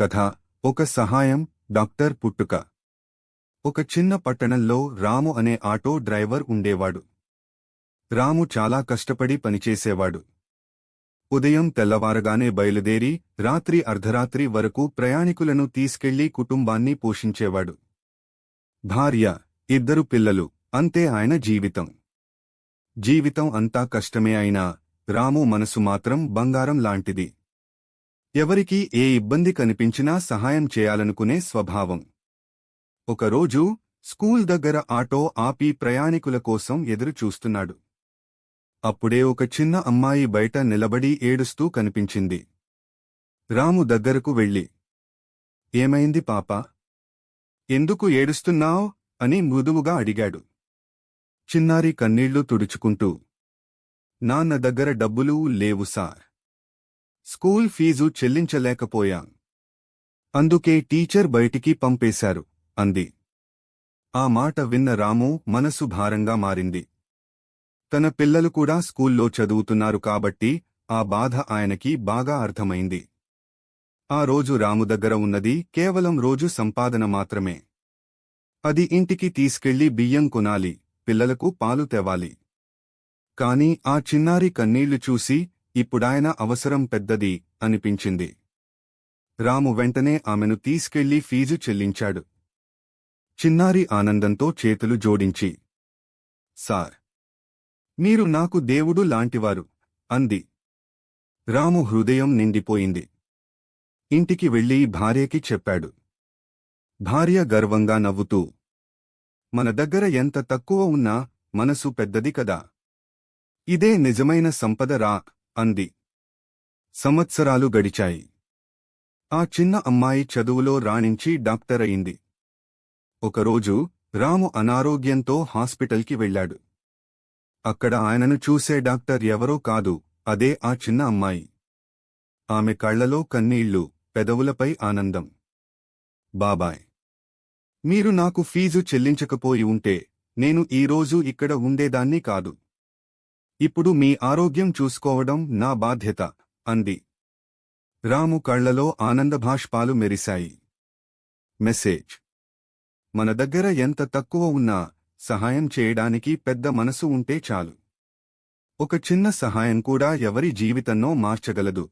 కథ ఒక సహాయం డాక్టర్ పుట్టుక. ఒక చిన్న పట్టణంలో రాము అనే ఆటో డ్రైవర్ ఉండేవాడు. రాము చాలా కష్టపడి పనిచేసేవాడు. ఉదయం తెల్లవారగానే బయలుదేరి రాత్రి అర్ధరాత్రి వరకు ప్రయాణికులను తీసుకెళ్ళి కుటుంబాన్ని పోషించేవాడు. భార్య ఇద్దరు పిల్లలు అంతే ఆయన జీవితం. జీవితం అంతా కష్టమే అయినా రాము మనసు మాత్రం బంగారం లాంటిది. ఎవరికి ఏ ఇబ్బంది కనిపించినా సహాయం చేయాలనుకునే స్వభావం. ఒకరోజు స్కూల్ దగ్గర ఆటో ఆపి ప్రయాణికుల కోసం ఎదురు చూస్తున్నాడు అప్పుడే ఒక చిన్న అమ్మాయి బయట నిలబడి ఏడుస్తూ కనిపించింది. రాము దగ్గరకు వెళ్ళి ఏమైంది పాప? ఎందుకు ఏడుస్తున్నావ్? అని మృదువుగా అడిగాడు. చిన్నారి కన్నీళ్ళు తుడుచుకుంటూ నాన్న దగ్గర డబ్బులు లేవు సార్. School fee చెల్లించలేకపోయాం. అందుకే టీచర్ బయటికి పంపేశారు అంది. ఆ మాట విన్న రాము మనసు భారంగా మారింది. తన పిల్లలు కూడా స్కూల్లో చదువుతున్నారు కాబట్టి ఆ బాధ ఆయనకి బాగా అర్థమైంది. ఆ రోజు రాము దగ్గర ఉన్నది కేవలం రోజు సంపాదన మాత్రమే. అది ఇంటికి తీసుకెళ్ళి బియ్యం కొనాలి పిల్లలకు పాలు తేవాలి. కాని ఆ చిన్నారి కన్నీళ్ళు చూసి ఇప్పుడాయన అవసరం పెద్దది అనిపించింది. రాము వెంటనే ఆమెను తీసుకెళ్ళి ఫీజు చెల్లించాడు. చిన్నారి ఆనందంతో చేతులు జోడించి సార్ మీరు నాకు దేవుడు లాంటివారు అంది. రాము హృదయం నిండిపోయింది. ఇంటికి వెళ్ళి భార్యకి చెప్పాడు. భార్య గర్వంగా నవ్వుతూ మన దగ్గర ఎంత తక్కువ ఉన్నా మనసు పెద్దది కదా. ఇదే నిజమైన సంపద రా అంది. సంవత్సరాలు గడిచాయి. ఆ చిన్న అమ్మాయి చదువులో రాణించి డాక్టర్ అయింది. ఒకరోజు రాము అనారోగ్యంతో హాస్పిటల్కి వెళ్ళాడు. అక్కడ ఆయనను చూసే డాక్టర్ ఎవరో కాదు అదే ఆ చిన్న అమ్మాయి. ఆమె కళ్ళలో కన్నీళ్ళు పెదవులపై ఆనందం. బాబాయ్! మీరు నాకు ఫీజు చెల్లించకపోయి ఉంటే నేను ఈరోజు ఇక్కడ ఉండేదాన్ని కాదు. ఇప్పుడు మీ ఆరోగ్యం చూసుకోవడం నా బాధ్యత అంది. రాము కళ్ళలో ఆనందభాష్పాలు మెరిశాయి. మెసేజ్. మన దగ్గర ఎంత తక్కువ ఉన్నా సహాయం చేయడానికి పెద్ద మనసు ఉంటే చాలు. ఒక చిన్న సహాయం కూడా ఎవరి జీవితన్నో మార్చగలదు.